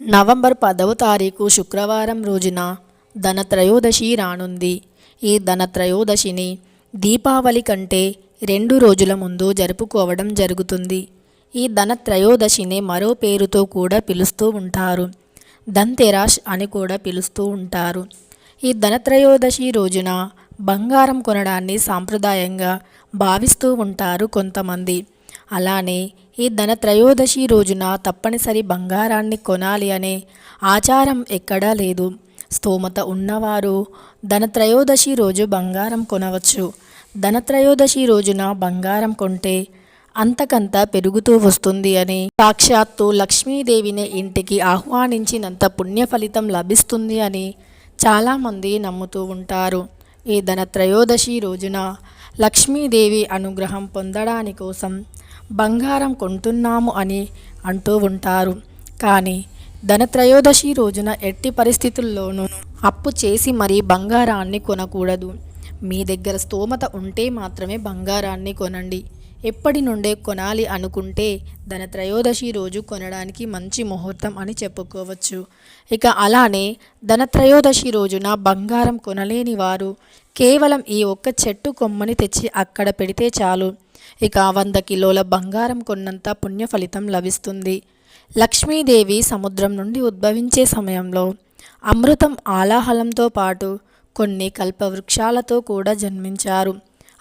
November పదవ తారీఖు శుక్రవారం రోజున ధనత్రయోదశి రానుంది. ఈ ధనత్రయోదశిని దీపావళి కంటే రెండు రోజుల ముందు జరుపుకోవడం జరుగుతుంది. ఈ ధనత్రయోదశిని మరో పేరుతో కూడా పిలుస్తూ ఉంటారు. ధన్తెరాష్ అని కూడా పిలుస్తూ ఉంటారు. ఈ ధనత్రయోదశి రోజున బంగారం కొనడాన్ని సాంప్రదాయంగా భావిస్తూ ఉంటారు కొంతమంది. అలానే ఈ ధనత్రయోదశి రోజున తప్పనిసరి బంగారాన్ని కొనాలి అనే ఆచారం ఎక్కడా లేదు. స్తోమత ఉన్నవారు ధనత్రయోదశి రోజు బంగారం కొనవచ్చు. ధనత్రయోదశి రోజున బంగారం కొంటే అంతకంత పెరుగుతూ వస్తుంది అని సాక్షాత్తు లక్ష్మీదేవిని ఇంటికి ఆహ్వానించినంత పుణ్య ఫలితం లభిస్తుంది అని చాలామంది నమ్ముతూ ఉంటారు. ఈ ధనత్రయోదశి రోజున లక్ష్మీదేవి అనుగ్రహం పొందడాని కోసం బంగారం కొంటున్నాము అని అంటూ ఉంటారు. కానీ ధనత్రయోదశి రోజున ఎట్టి పరిస్థితుల్లోనూ అప్పు చేసి మరీ బంగారాన్ని కొనకూడదు. మీ దగ్గర స్తోమత ఉంటే మాత్రమే బంగారాన్ని కొనండి. ఎప్పటి నుండే కొనాలి అనుకుంటే ధనత్రయోదశి రోజు కొనడానికి మంచి ముహూర్తం అని చెప్పుకోవచ్చు. ఇక అలానే ధనత్రయోదశి రోజున బంగారం కొనలేని వారు కేవలం ఈ ఒక్క చెట్టు కొమ్మని తెచ్చి అక్కడ పెడితే చాలు. ఇక వంద కిలోల బంగారం కొన్నంత పుణ్య ఫలితం లభిస్తుంది. లక్ష్మీదేవి సముద్రం నుండి ఉద్భవించే సమయంలో అమృతం ఆలాహలంతో పాటు కొన్ని కల్పవృక్షాలతో కూడా జన్మించారు.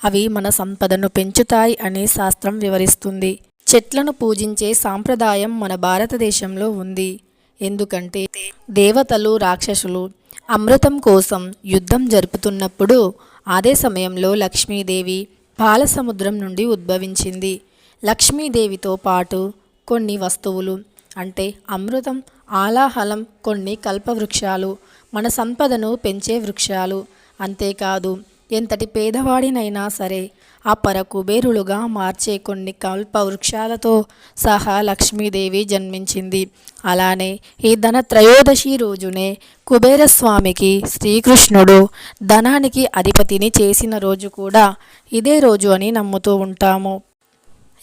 అవి మన సంపదను పెంచుతాయి అనే శాస్త్రం వివరిస్తుంది. చెట్లను పూజించే సాంప్రదాయం మన భారతదేశంలో ఉంది. ఎందుకంటే దేవతలు రాక్షసులు అమృతం కోసం యుద్ధం జరుపుతున్నప్పుడు అదే సమయంలో లక్ష్మీదేవి పాలసముద్రం నుండి ఉద్భవించింది. లక్ష్మీదేవితో పాటు కొన్ని వస్తువులు అంటే అమృతం ఆలాహలం కొన్ని కల్పవృక్షాలు మన సంపదను పెంచే వృక్షాలు. అంతేకాదు ఎంతటి పేదవాడినైనా సరే అపర కుబేరులుగా మార్చే కొన్ని కల్ప వృక్షాలతో సహా లక్ష్మీదేవి జన్మించింది. అలానే ఈ ధన త్రయోదశి రోజునే కుబేరస్వామికి శ్రీకృష్ణుడు ధనానికి అధిపతిని చేసిన రోజు కూడా ఇదే రోజు అని నమ్ముతూ ఉంటాము.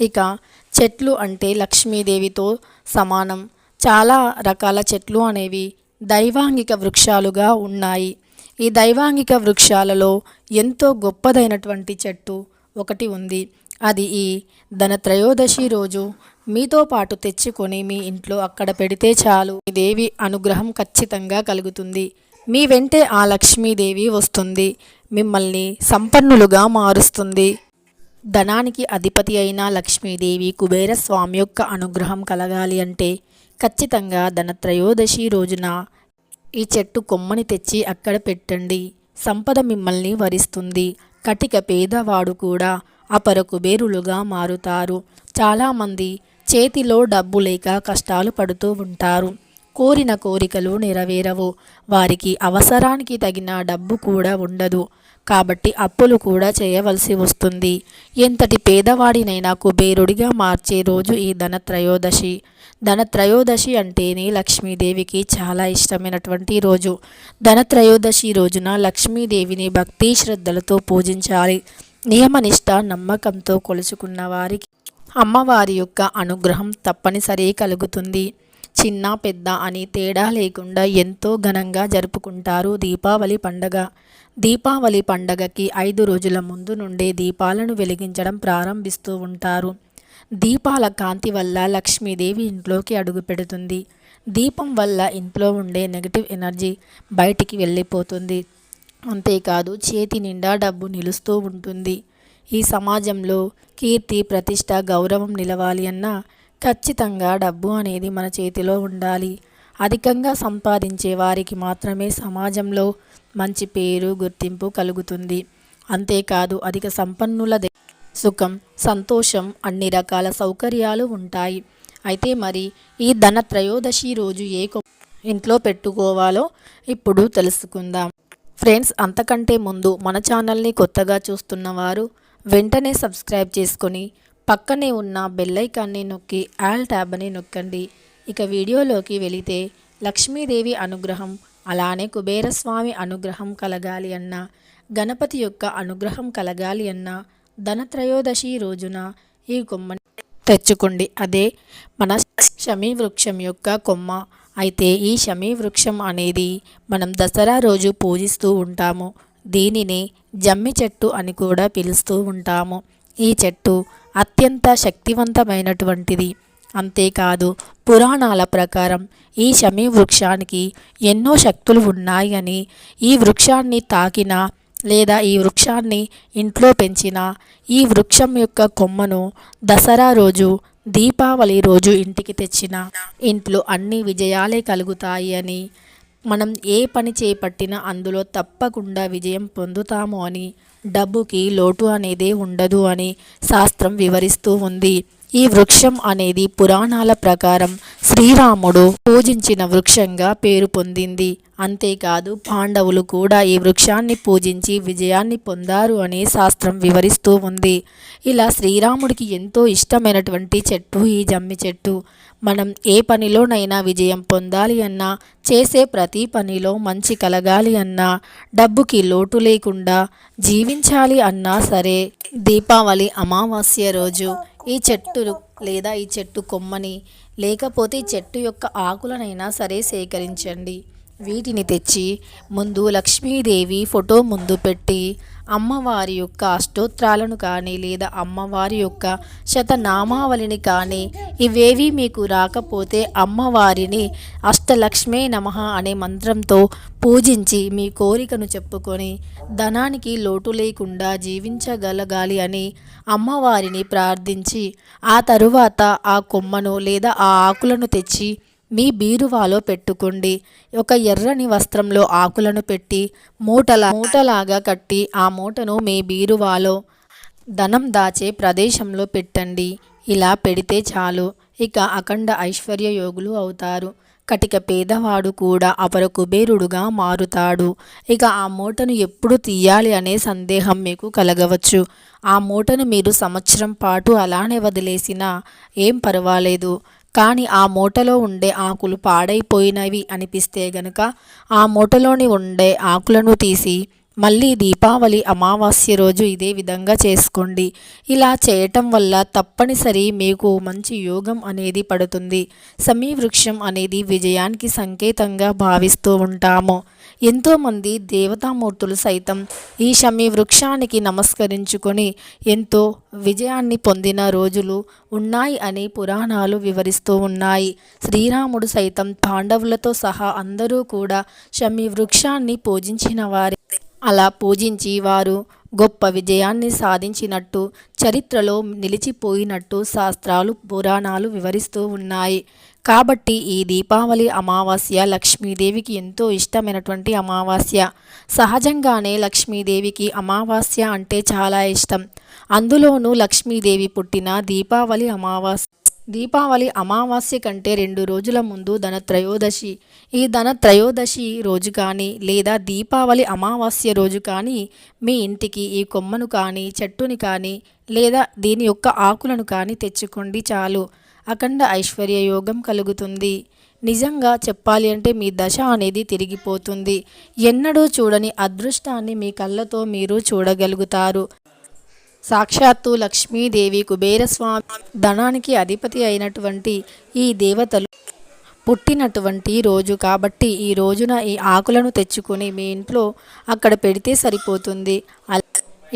ఇక చెట్లు అంటే లక్ష్మీదేవితో సమానం. చాలా రకాల చెట్లు అనేవి దైవాంగిక వృక్షాలుగా ఉన్నాయి. ఈ దైవాంగిక వృక్షాలలో ఎంతో గొప్పదైనటువంటి చెట్టు ఒకటి ఉంది. అది ఈ ధనత్రయోదశి రోజు మీతో పాటు తెచ్చుకొని మీ ఇంట్లో అక్కడ పెడితే చాలు. దేవి అనుగ్రహం ఖచ్చితంగా కలుగుతుంది. మీ వెంటే ఆ లక్ష్మీదేవి వస్తుంది. మిమ్మల్ని సంపన్నులుగా మారుస్తుంది. ధనానికి అధిపతి అయిన లక్ష్మీదేవి కుబేరస్వామి యొక్క అనుగ్రహం కలగాలి అంటే ఖచ్చితంగా ధనత్రయోదశి రోజున ఈ చెట్టు కొమ్మని తెచ్చి అక్కడ పెట్టండి. సంపద మిమ్మల్ని వరిస్తుంది. కటిక పేదవాడు కూడా అపరకు బేరులుగా మారుతారు. చాలామంది చేతిలో డబ్బు లేక కష్టాలు పడుతూ ఉంటారు. కోరిన కోరికలు నెరవేరవు. వారికి అవసరానికి తగిన డబ్బు కూడా ఉండదు. కాబట్టి అప్పులు కూడా చేయవలసి వస్తుంది. ఎంతటి పేదవాడినైనా కుబేరుడిగా మార్చే రోజు ఈ ధనత్రయోదశి. ధనత్రయోదశి అంటేనే లక్ష్మీదేవికి చాలా ఇష్టమైనటువంటి రోజు. ధనత్రయోదశి రోజున లక్ష్మీదేవిని భక్తి శ్రద్ధలతో పూజించాలి. నియమనిష్ట నమ్మకంతో కొలుచుకున్న వారికి అమ్మవారి యొక్క అనుగ్రహం తప్పనిసరి కలుగుతుంది. చిన్న పెద్ద అని తేడా లేకుండా ఎంతో ఘనంగా జరుపుకుంటారు దీపావళి పండగ. దీపావళి పండగకి ఐదు రోజుల ముందు నుండే దీపాలను వెలిగించడం ప్రారంభిస్తూ ఉంటారు. దీపాల కాంతి వల్ల లక్ష్మీదేవి ఇంట్లోకి అడుగు పెడుతుంది. దీపం వల్ల ఇంట్లో ఉండే నెగిటివ్ ఎనర్జీ బయటికి వెళ్ళిపోతుంది. అంతేకాదు చేతి నిండా డబ్బు నిలుస్తూ ఉంటుంది. ఈ సమాజంలో కీర్తి ప్రతిష్ట గౌరవం నిలవాలి అన్నా ఖచ్చితంగా డబ్బు అనేది మన చేతిలో ఉండాలి. అధికంగా సంపాదించే వారికి మాత్రమే సమాజంలో మంచి పేరు గుర్తింపు కలుగుతుంది. అంతేకాదు అధిక సంపన్నుల సుఖం సంతోషం అన్ని రకాల సౌకర్యాలు ఉంటాయి. అయితే మరి ఈ ధన త్రయోదశి రోజు ఏ కొ- ఇంట్లో పెట్టుకోవాలో ఇప్పుడు తెలుసుకుందాం. ఫ్రెండ్స్ అంతకంటే ముందు మన ఛానల్ని కొత్తగా చూస్తున్న వారు వెంటనే సబ్స్క్రైబ్ చేసుకొని పక్కనే ఉన్న బెల్లైకాన్ని నొక్కి ఆల్ ట్యాబ్ అని నొక్కండి. ఇక వీడియోలోకి వెళితే లక్ష్మీదేవి అనుగ్రహం అలానే కుబేరస్వామి అనుగ్రహం కలగాలి అన్న గణపతి యొక్క అనుగ్రహం కలగాలి అన్న ధనత్రయోదశి రోజున ఈ కొమ్మని తెచ్చుకోండి. అదే మన శమీ వృక్షం యొక్క కొమ్మ. అయితే ఈ షమీ వృక్షం అనేది మనం దసరా రోజు పూజిస్తూ ఉంటాము. దీనిని జమ్మి చెట్టు అని కూడా పిలుస్తూ ఉంటాము. ఈ చెట్టు అత్యంత శక్తివంతమైనటువంటిది. అంతేకాదు పురాణాల ప్రకారం ఈ శమీ వృక్షానికి ఎన్నో శక్తులు ఉన్నాయని ఈ వృక్షాన్ని తాకిన లేదా ఈ వృక్షాన్ని ఇంట్లో పెంచిన ఈ వృక్షం యొక్క కొమ్మను దసరా రోజు దీపావళి రోజు ఇంటికి తెచ్చిన ఇంట్లో అన్ని విజయాలే కలుగుతాయి అని మనం ఏ పని చేపట్టినా అందులో తప్పకుండా విజయం పొందుతాము అని డబ్బుకి లోటు అనేదే ఉండదు అని శాస్త్రం వివరిస్తూ ఉంది. ఈ వృక్షం అనేది పురాణాల ప్రకారం శ్రీరాముడు పూజించిన వృక్షంగా పేరు పొందింది. అంతేకాదు పాండవులు కూడా ఈ వృక్షాన్ని పూజించి విజయాన్ని పొందారు అని శాస్త్రం వివరిస్తూ ఉంది. ఇలా శ్రీరాముడికి ఎంతో ఇష్టమైనటువంటి చెట్టు ఈ జమ్మి చెట్టు. మనం ఏ పనిలోనైనా విజయం పొందాలి అన్నా చేసే ప్రతి పనిలో మంచి కలగాలి అన్నా డబ్బుకి లోటు లేకుండా జీవించాలి అన్నా సరే దీపావళి అమావాస్య రోజు ఈ చెట్టు లేదా ఈ చెట్టు కొమ్మని లేకపోతే ఈ చెట్టు యొక్క ఆకులనైనా సరే సేకరించండి. వీటిని తెచ్చి ముందు లక్ష్మీదేవి ఫోటో ముందు పెట్టి అమ్మవారి యొక్క అష్టోత్రాలను కానీ లేదా అమ్మవారి యొక్క శతనామావళిని కానీ ఇవేవి మీకు రాకపోతే అమ్మవారిని అష్టలక్ష్మే నమ అనే మంత్రంతో పూజించి మీ కోరికను చెప్పుకొని ధనానికి లోటు లేకుండా జీవించగలగాలి అని అమ్మవారిని ప్రార్థించి ఆ తరువాత ఆ కొమ్మను లేదా ఆ ఆకులను తెచ్చి మీ బీరువాలో పెట్టుకోండి. ఒక ఎర్రని వస్త్రంలో ఆకులను పెట్టి మూటల మూటలాగా కట్టి ఆ మూటను మీ బీరువాలో ధనం దాచే ప్రదేశంలో పెట్టండి. ఇలా పెడితే చాలు. ఇక అఖండ ఐశ్వర్య యోగులు అవుతారు. కటిక పేదవాడు కూడా అపర కుబేరుడుగా మారుతాడు. ఇక ఆ మూటను ఎప్పుడు తీయాలి అనే సందేహం మీకు కలగవచ్చు. ఆ మూటను మీరు సంవత్సరం పాటు అలానే వదిలేసినా ఏం పర్వాలేదు. కానీ ఆ మూటలో ఉండే ఆకులు పాడైపోయినవి అనిపిస్తే గనుక ఆ మూటలోని ఉండే ఆకులను తీసి మళ్ళీ దీపావళి అమావాస్య రోజు ఇదే విధంగా చేసుకోండి. ఇలా చేయటం వల్ల తప్పనిసరి మీకు మంచి యోగం అనేది పడుతుంది. సమీ వృక్షం అనేది విజయానికి సంకేతంగా భావిస్తూ ఉంటాము. ఎంతోమంది దేవతామూర్తులు సైతం ఈ షమీ వృక్షానికి నమస్కరించుకొని ఎంతో విజయాన్ని పొందిన రోజులు ఉన్నాయి అని పురాణాలు వివరిస్తూ ఉన్నాయి. శ్రీరాముడు సైతం పాండవులతో సహా అందరూ కూడా షమీ వృక్షాన్ని పూజించిన వారి. అలా పూజించి వారు గొప్ప విజయాన్ని సాధించినట్టు చరిత్రలో నిలిచిపోయినట్టు శాస్త్రాలు పురాణాలు వివరిస్తూ ఉన్నాయి. కాబట్టి ఈ దీపావళి అమావాస్య లక్ష్మీదేవికి ఎంతో ఇష్టమైనటువంటి అమావాస్య. సహజంగానే లక్ష్మీదేవికి అమావాస్య అంటే చాలా ఇష్టం. అందులోనూ లక్ష్మీదేవి పుట్టిన దీపావళి అమావాస్య దీపావళి అమావాస్య కంటే రెండు రోజుల ముందు ధనత్రయోదశి. ఈ ధనత్రయోదశి రోజు కానీ లేదా దీపావళి అమావాస్య రోజు కానీ మీ ఇంటికి ఈ కొమ్మను కానీ చెట్టుని కానీ లేదా దీని యొక్క ఆకులను కానీ తెచ్చుకోండి చాలు. అఖండ ఐశ్వర్య యోగం కలుగుతుంది. నిజంగా చెప్పాలి అంటే మీ దశ అనేది తిరిగిపోతుంది. ఎన్నడూ చూడని అదృష్టాన్ని మీ కళ్ళతో మీరు చూడగలుగుతారు. సాక్షాత్తు లక్ష్మీదేవి కుబేరస్వామి ధనానికి అధిపతి అయినటువంటి ఈ దేవతలు పుట్టినటువంటి రోజు కాబట్టి ఈ రోజున ఈ ఆకులను తెచ్చుకొని మీ ఇంట్లో అక్కడ పెడితే సరిపోతుంది.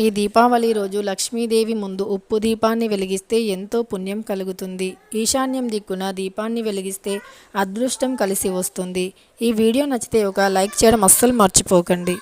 ఈ దీపావళి రోజు లక్ష్మీదేవి ముందు ఉప్పు దీపాన్ని వెలిగిస్తే ఎంతో పుణ్యం కలుగుతుంది. ఈశాన్యం దిక్కున దీపాన్ని వెలిగిస్తే అదృష్టం కలిసి వస్తుంది. ఈ వీడియో నచ్చితే ఒక లైక్ చేయడం అస్సలు మర్చిపోకండి.